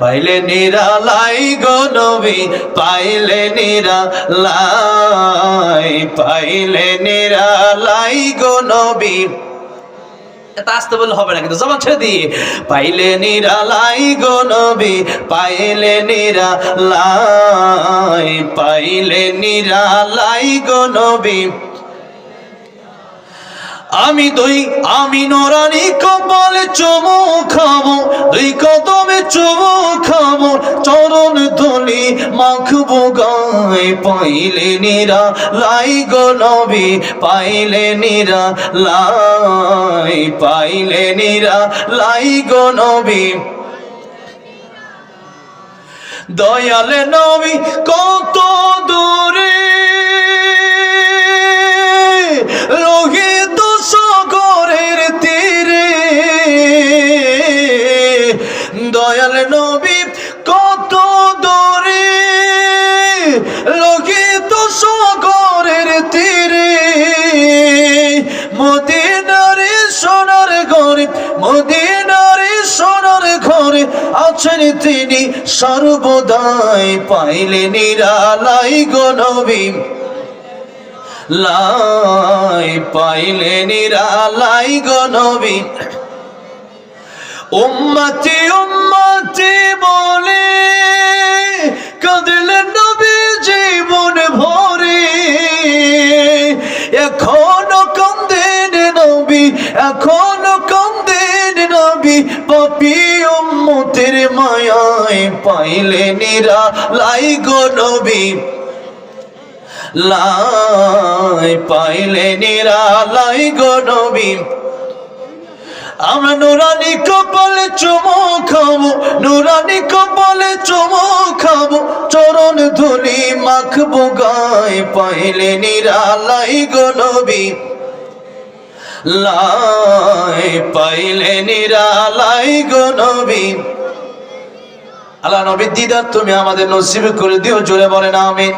পাইলে নিরালাই গো নবী, পাইলে নিরালাই পাইলে নিরালাই গো নবী। এটা আসতে বললে হবে না, কিন্তু জবান ছেড়ে দিয়ে, পাইলে নিরালাই গো নবী, পাইলে নিরালাই পাইলে নিরালাই গো নবী। আমি দুই, আমি নোরানি কপালে চুমু খাব। দুই কদমে চুমু খাব। চরণ ধুলি মাখবো গায়ে। পাইলে নিরা লাই গো নবী, পাইলে নিরা লাই, পাইলে নিরা লাই গো নবী। দয়ালে নবী দয়াল নবী, কত দূরে লোহিত সাগরের তীরে। মদিনারে সোনার ঘরে, মদিনারে সোনার ঘরে আছেন তিনি সর্বদাই। পাইলে নিরালাই গো নবী, লাই, পাইলে নিরালাই গো নবী। উম্মতি উম্মতি বলে কাঁদলেন নবী জীবন ভরে। এখনও কান্দেন নবী, এখনও কান্দেন নবী, পাপি উম্মতের মায়ায় পাইলে নিরা লাই গো নবী, লাই পাইলে নিরা লাই গো নবী। আমরা নুরানি কপালে চুমো খাব, নুরানি কপালে চুমো খাব। চরণ ধুলি মাখবো, গায়ে পাইলে নিরালাই গো নবী। লাই পাইলে নিরালাই গো নবী। আল্লাহ নবী দিদার তুমি আমাদের নসিব করে দিও, জোরে বলেন, আমিন।